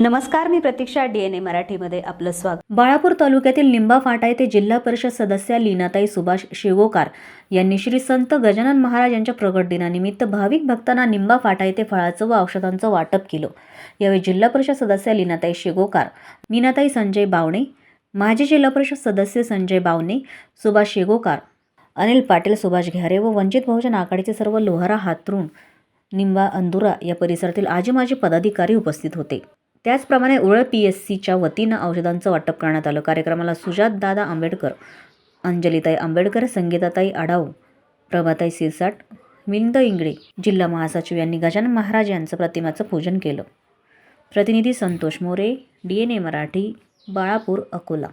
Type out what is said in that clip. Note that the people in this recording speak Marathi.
नमस्कार मी प्रतीक्षा डी एन ए मराठीमध्ये आपलं स्वागत. बाळापूर तालुक्यातील निंबा फाटा येथे जिल्हा परिषद सदस्या लीनाताई सुभाष शेगोकार यांनी श्री संत गजानन महाराज यांच्या प्रगट दिनानिमित्त भाविक भक्तांना निंबा फाटा येथे फळाचं व औषधांचं वाटप केलं. यावेळी जिल्हा परिषद सदस्या लीनाताई शेगोकार मीनाताई संजय बावणे माजी जिल्हा परिषद सदस्य संजय बावणे सुभाष शेगोकार अनिल पाटील सुभाष घ्यारे व वंचित बहुजन आघाडीचे सर्व लोहारा हातरून निंबा अंदुरा या परिसरातील आजी माजी पदाधिकारी उपस्थित होते. त्याचप्रमाणे उरळ पी एस सीच्या वतीनं औषधांचं वाटप करण्यात आलं. कार्यक्रमाला सुजात दादा आंबेडकर अंजलीताई आंबेडकर संगीताताई आढाव प्रभाताई सिरसाट मिलिंद इंगळे जिल्हा महासचिव यांनी गजानन महाराज यांचं प्रतिमाचं पूजन केलं. प्रतिनिधी Santosh More D N A Marathi Balapur Akola.